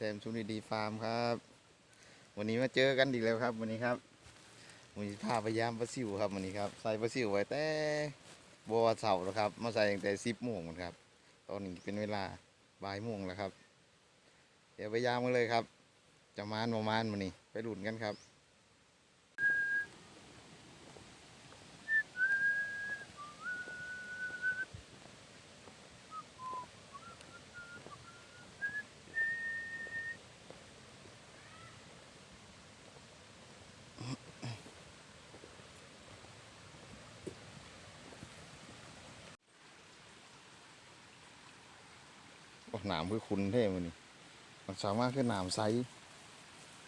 ซมชุนีดีฟาร์มครับ วันนี้มาเจอกันอีกแล้วครับ วันนี้ครับวันนี้พาพยายามปลาซิวครับวันนี้ครับใส่ปลาซิวไว้แต่บัวเสาร์แล้วครับ มาใส่ตั้งแต่สิบโมงครับ ตอนนี้เป็นเวลาบ่ายโมงแล้วครับ เดี๋ยวพยายามกันเลยครับ จะมานประมาณวันนี้ไปหลุนกันครับ โอ้หนามคือคุณเท่มันนี่มันสามารถคือหนามไซส์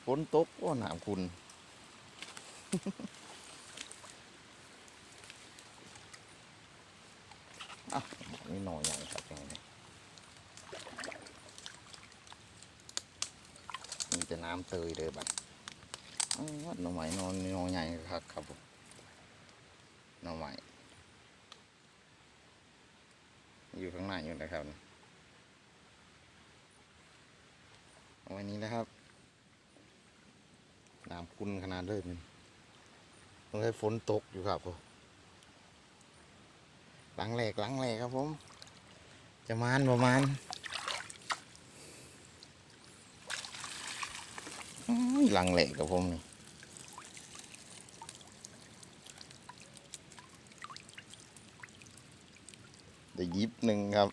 ฝนตกว่าหนามคุณ อะนี่หน่อใหญ่ครับยังไงมีแต่น้ำเตยเลยบัดอ้าวหน่อไม้นอนน่อใหญ่ครับครับผมหน่อไม้อยู่ข้างในอยู่นะครับ เอาไว้นี้นะครับน้ำคุณขนาดเลยมันต้องให้ฝนตกอยู่ครับผมหลังแหลกหลังแหลกครับผม จะมานประมาณหลังแหลกกับผมนี่ได้ยิบหนึ่งครับ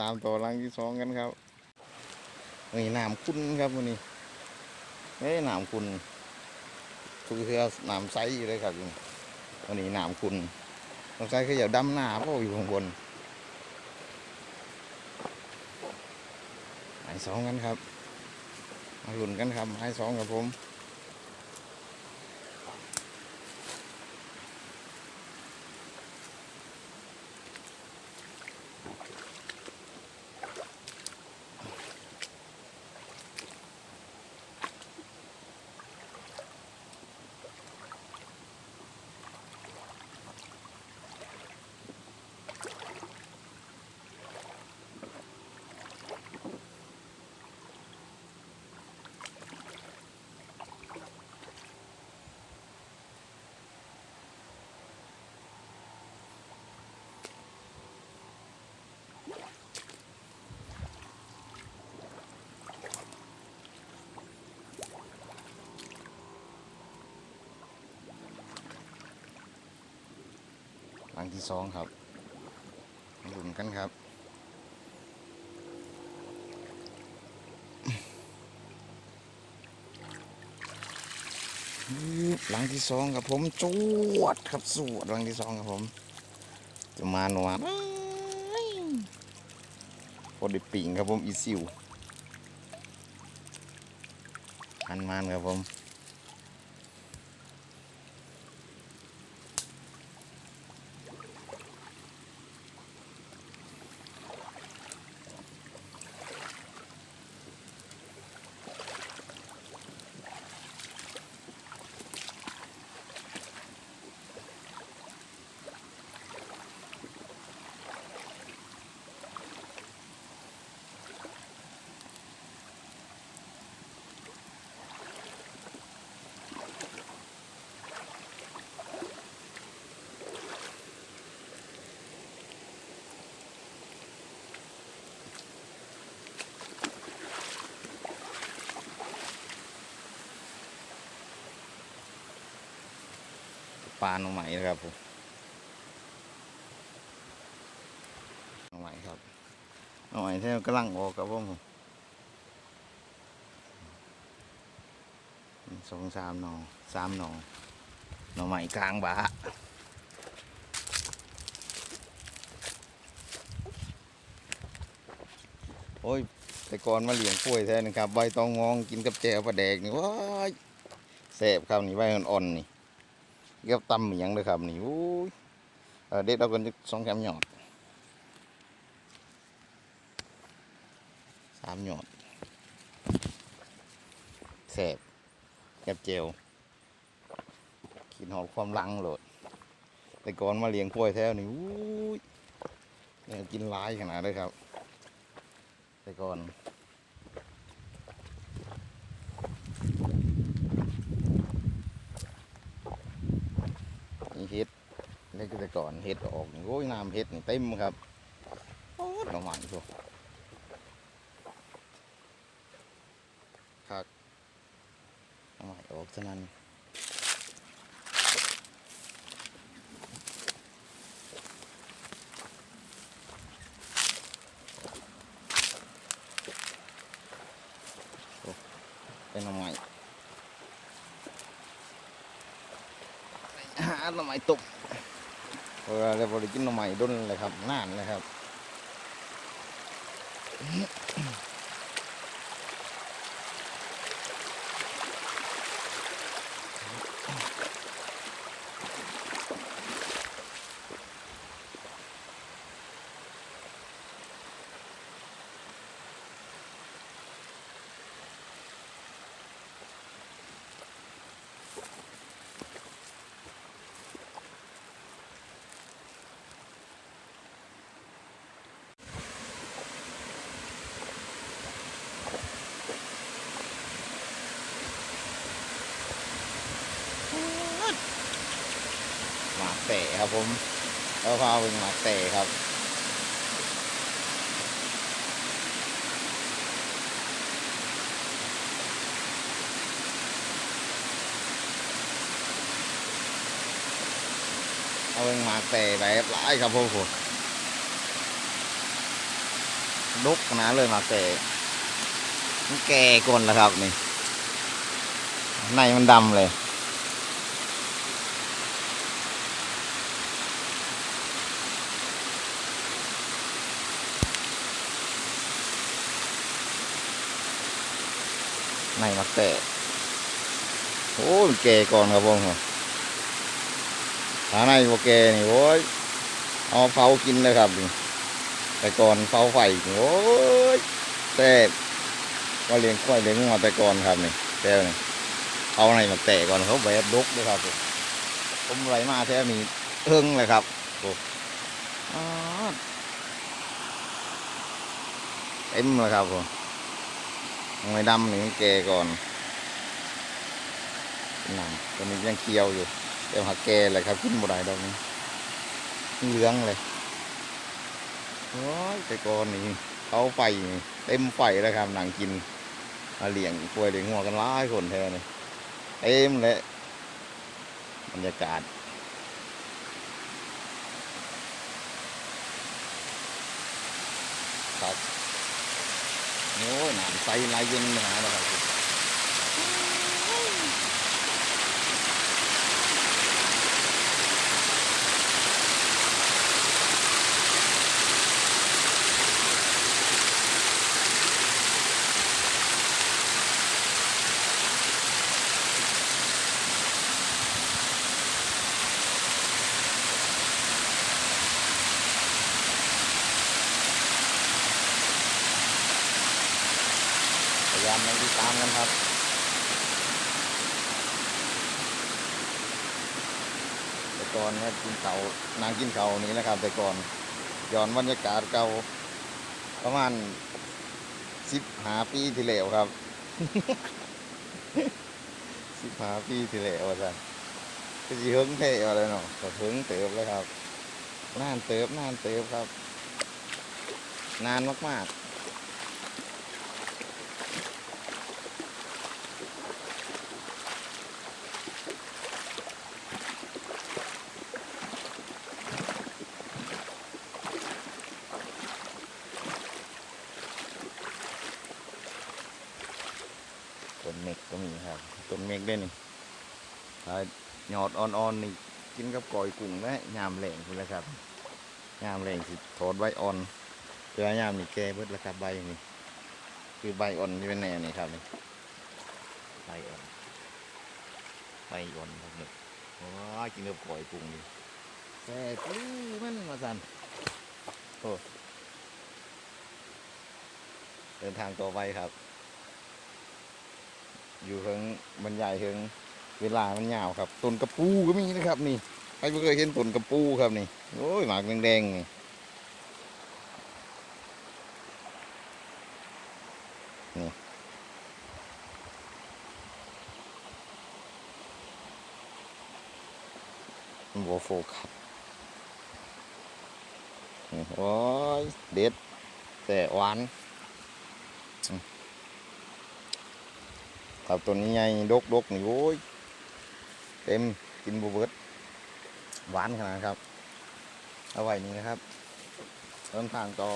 ตามตัวรังที่สองกันครับนี่น้ำคุณครับวันนี้เฮ้ยน้ำคุณคือคือน้ำใสอยู่เลยครับวันนี้น้ำคุณน้ำใสคืออย่าดำหน้าเพราะอยู่ข้างบนไม้สองกันครับมาหลุนกันครับไม้สองกับผม หลังที่สองครับหลุนกันครับหลังที่สองครับผมจวดครับสวดหลังที่สองครับผมจะมาหนวดพอไดีปิ่งครับผมอีซิวมันมันครับผม ลาหน่อไม้นะครับผมหน่อไม้ครับหน่อไม้ที่กำลังออกครับผมสองสามหน่อสามหน่อหน่อไม้กลางบะโอ้ยแต่ก่อนมาเลี้ยงกล้วยแท้นะครับใบตองงองกินกับแจวปลาแดกนี่ว้ายแซ่บครับนี่ใบอ่อนๆนี่ ก็บตำเหมียงเลยครับนี่โอ้ยเอ่อเด็ดเอากันจักสองแคมหยอดสามหยอดแสบแกบเจลกินหอมความลังโหลด แต่ก่อนมาเลี้ยงกล้วยแถวนี้อู้ยเนี่ยกินหลายขนาดเลยครับ แต่ก่อน นี่เห็ดนี่คือแต่ก่อน เห็ดออกโอ้ยน้ำเห็ดเต็มครับโอ้ยหน่อไม้พวกคักหน่อไม้ออกฉะนั้นเป็นน่อไม้หาน่อไม้ตก เราเราบริกินหน่อไม้ด้นเลยครับน่านเลยครับ เตะครับผมแล้วพาเป็นหมากเตะครับเอาเป็นหมากเตะแบบหลายครับผมผมลุกนาดเลยหมากเตะมันแก่ก่อนแล้วครับนี่ในมันดำเลย ในมักเตะโอ้ยแก่ก่อนครับผมถ้าในโบแก่นี่โอ้ยเอาเผากินเลยครับนี่แต่ก่อนเผาไฟโอ้ยแซ่บก็เลี้ยงกล้วยเลี้ยงงัวแต่ก่อนครับนี่แถวนี่เอาในมักเตะก่อนเขาแบบดกด้วยครับผมผมไหลมาแถวนี้เอิงเลยครับโอ้เต็มเลยครับผม หอยดำหนี่มันแก่ก่อนหนังตัวนี้ยังเคี้ยวอยู่เดี๋ยวหักแก่เลยครับกินบ่ได้ดอกนี้เหลืองเลยโอ้ยแต่ก่อนนี่เขาไฟเต็มไฟแล้วครับหนังกินมาเลี้ยงกล้วยเลี้ยงหัวกันหลายคนแท้เลยเต็มเลยบรรยากาศครับ โอ้ยน้ำใสไหลเย็นมาหาแล้วครับายามไม่ติดตามกันครับแต่ก่อนนี่ยกินเขานางกินเขานี้นะครับ แต่ก่อนย้อนบรรยากาศเก่าประมาณสิบหาปีที่แล้วครับสิบหาปีที่แล้วจ้ะก็สิเฮิงเทอะไรเนาะก็เฮิงเติบเลยครับนานเติบนานเติบครับ นานมากๆ เมกก็มีครับต้นเมกได้นี่ถ้ายอดอ่อนๆนี่กินกับกอยกุ้งและยามแหลงคุณล้วครับยามแหลงสิถอดใบอ่อนเพื่อยามนี่แก่เบิดล้วครับใบนี่คือใบอ่อนที่เป็นแนวนี่ครับนี่ใบอ่อนใบอ่อนครับนี่โอ้ยกินกับกอยกุ้งนี่แซ่บอื้อมันมาสันโอ้เดินทางต่อไปครับ อยู่เฮิงบรรยายเฮิงเวลามันยาวครับต้นกระปูก็มีนะครับ นี่ใครไม่เคยเห็นต้นกระปูครับนี่โอ้ยหมากแดงๆนี่นี่มันบ่โฟกัสโอ้ยเด็ดแต่หวานอืม ครับตัวนี้ใหญ่ดกดกๆนี่โอ้ยเต็มกินบเบิดหวานขนาดครับเอาไว้นี่นะครับเดินทางต่อ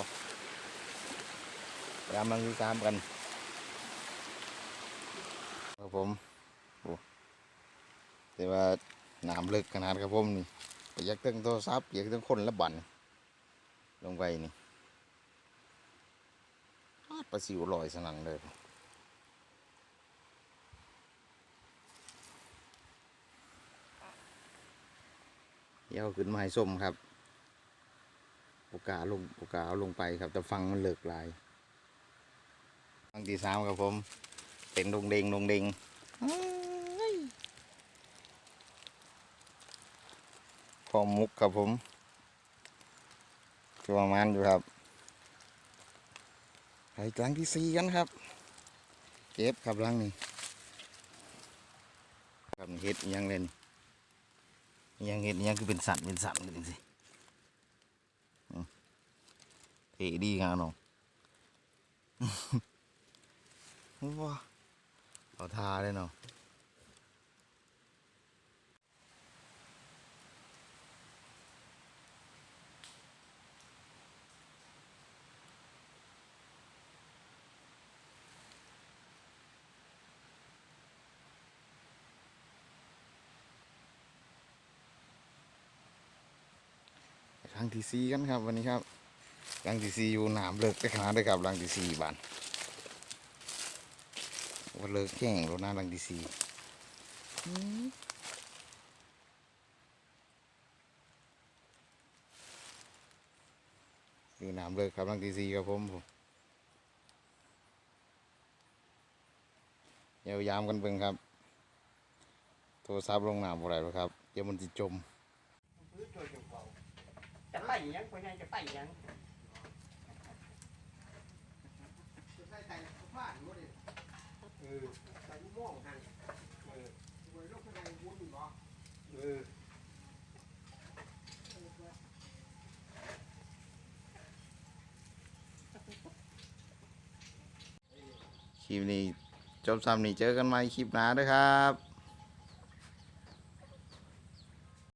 ยามลังที่สามกันครับผมโอ้แต่ว่าน้ำลึกขนาดครับผมนี่ไปยักเตึงโทรศัพท์ยักเตึงคนละบันลงไปนี่ปาดปลาสิวลอยสนั่นเลย เดี๋ยวเอาขึ้นมาให้ส้มครับ โอกาลงโอกาเอาลงไปครับ แต่ฟังมันเลิกลายฟังที่สามครับผม เป็นดงเดงดงเดงพอมุกครับผมช่วงมันอยู่ครับไปกลางที่สี่กันครับ เก็บครับหลังนี่ครับนี่เฮ็ดอิหยังเล่น ยังเห็นยังคือเป็นสัตว์เป็นสัตว์กันสิเท่ดีงานน้องว้าเอาทาเลยเนาะ รังที่สี่กันครับ วันนี้ครับรังที่สี่อยู่หนามเลิกไปขนาดเลยครับรังที่สี่บานว่าเลิกแข่งรถหน้ารังที่สี่อยู่หนามเลิกครับรังที่สี่ครับผมผมเดี๋ยวยามกันเบิ่งครับ โทรศัพท์ลงน้ำอะไรหรอกครับ เดี๋ยวมันจะจม จะไล่ยังคนยังจะไล่ยังเออใส่ม่วงหันเออไว้ลูกข้างในวุ้นหรอเออคลิปนี้จบซ้ำนี้เจอกันใหม่คลิปหน้าเด้วยครับ